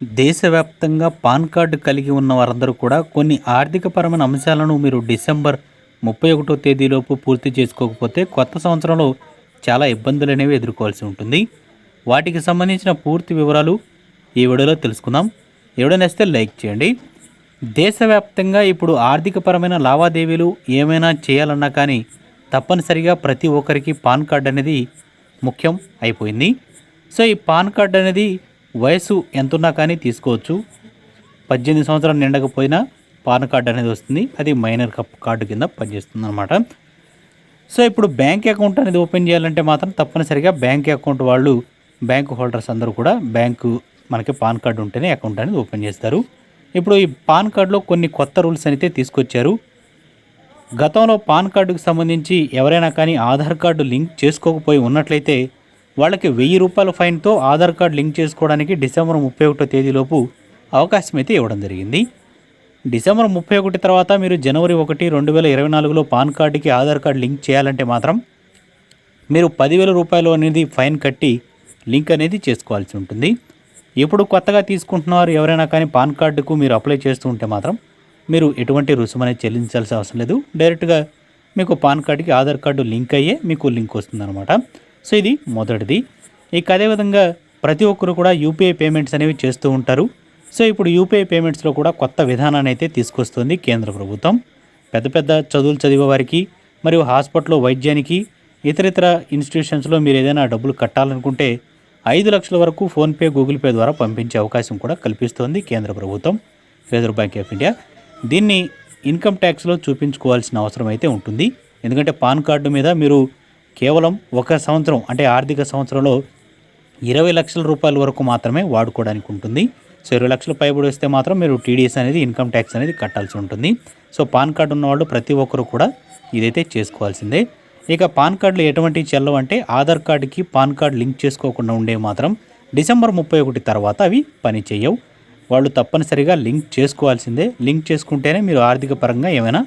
దేశవ్యాప్తంగా pan card కలిగి ఉన్న వారందరూ కూడా కొన్ని ఆర్థికపరమైన అంశాలను మీరు డిసెంబర్ ముప్పై ఒకటో తేదీలోపు పూర్తి చేసుకోకపోతే కొత్త సంవత్సరంలో చాలా ఇబ్బందులు అనేవి ఎదుర్కోవాల్సి ఉంటుంది. వాటికి సంబంధించిన పూర్తి వివరాలు ఈ వీడియోలో తెలుసుకుందాం. ఎవడో లైక్ చేయండి. దేశవ్యాప్తంగా ఇప్పుడు ఆర్థికపరమైన లావాదేవీలు ఏమైనా చేయాలన్నా కానీ తప్పనిసరిగా ప్రతి ఒక్కరికి పాన్ కార్డు అనేది ముఖ్యం అయిపోయింది. సో ఈ పాన్ కార్డు అనేది వయసు ఎంతున్నా కానీ తీసుకోవచ్చు. పద్దెనిమిది సంవత్సరాలు నిండకపోయినా పాన్ కార్డు అనేది వస్తుంది. అది మైనర్ కప్ కార్డు కింద పనిచేస్తుంది అనమాట సో ఇప్పుడు బ్యాంక్ అకౌంట్ అనేది ఓపెన్ చేయాలంటే మాత్రం తప్పనిసరిగా బ్యాంక్ అకౌంట్ వాళ్ళు బ్యాంక్ హోల్డర్స్ అందరూ కూడా బ్యాంకు మనకి పాన్ కార్డు ఉంటేనే అకౌంట్ అనేది ఓపెన్ చేస్తారు. ఇప్పుడు ఈ పాన్ కార్డులో కొన్ని కొత్త రూల్స్ అయితే తీసుకొచ్చారు. గతంలో పాన్ కార్డుకు సంబంధించి ఎవరైనా కానీ ఆధార్ కార్డు లింక్ చేసుకోకపోయి ఉన్నట్లయితే వాళ్ళకి వెయ్యి రూపాయల ఫైన్తో ఆధార్ కార్డు లింక్ చేసుకోవడానికి డిసెంబర్ ముప్పై ఒకటో తేదీలోపు అవకాశం అయితే ఇవ్వడం జరిగింది. డిసెంబర్ ముప్పై ఒకటి తర్వాత మీరు జనవరి ఒకటి రెండు వేల ఇరవై నాలుగులో పాన్ కార్డుకి ఆధార్ కార్డు లింక్ చేయాలంటే మాత్రం మీరు పదివేల రూపాయలు అనేది ఫైన్ కట్టి లింక్ అనేది చేసుకోవాల్సి ఉంటుంది. ఇప్పుడు కొత్తగా తీసుకుంటున్నారు ఎవరైనా కానీ పాన్ కార్డుకు మీరు అప్లై చేస్తూ ఉంటే మాత్రం మీరు ఎటువంటి రుసుము అనేది చెల్లించాల్సిన అవసరం లేదు. డైరెక్ట్గా మీకు పాన్ కార్డుకి ఆధార్ కార్డు లింక్ అయ్యే మీకు లింక్ వస్తుందన్నమాట. సో ఇది మొదటిది. ఇక అదేవిధంగా ప్రతి ఒక్కరు కూడా యూపీఐ పేమెంట్స్ అనేవి చేస్తూ ఉంటారు. సో ఇప్పుడు యూపీఐ పేమెంట్స్లో కూడా కొత్త విధానాన్ని అయితే తీసుకొస్తుంది కేంద్ర ప్రభుత్వం. పెద్ద పెద్ద చదువులు చదివే వారికి మరియు హాస్పిటల్లో వైద్యానికి ఇతరితర ఇన్స్టిట్యూషన్స్లో మీరు ఏదైనా డబ్బులు కట్టాలనుకుంటే ఐదు లక్షల వరకు ఫోన్పే గూగుల్ పే ద్వారా పంపించే అవకాశం కూడా కల్పిస్తోంది కేంద్ర ప్రభుత్వం. Reserve Bank of India. దీన్ని ఇన్కమ్ ట్యాక్స్లో చూపించుకోవాల్సిన అవసరం అయితే ఉంటుంది. ఎందుకంటే పాన్ కార్డు మీద మీరు కేవలం ఒక సంవత్సరం అంటే ఆర్థిక సంవత్సరంలో ఇరవై లక్షల రూపాయల వరకు మాత్రమే వాడుకోవడానికి ఉంటుంది. సో ఇరవై లక్షల పైబడి వస్తే మాత్రం మీరు టీడీఎస్ అనేది ఇన్కమ్ ట్యాక్స్ అనేది కట్టాల్సి ఉంటుంది. సో పాన్ కార్డు ఉన్నవాళ్ళు ప్రతి ఒక్కరు కూడా ఇదైతే చేసుకోవాల్సిందే. ఇక పాన్ కార్డులు ఎటువంటి చెల్లవు అంటే ఆధార్ కార్డుకి పాన్ కార్డు లింక్ చేసుకోకుండా ఉండే మాత్రం డిసెంబర్ ముప్పై ఒకటి తర్వాత అవి పని చేయవు. వాళ్ళు తప్పనిసరిగా లింక్ చేసుకోవాల్సిందే. లింక్ చేసుకుంటేనే మీరు ఆర్థిక పరంగా ఏమైనా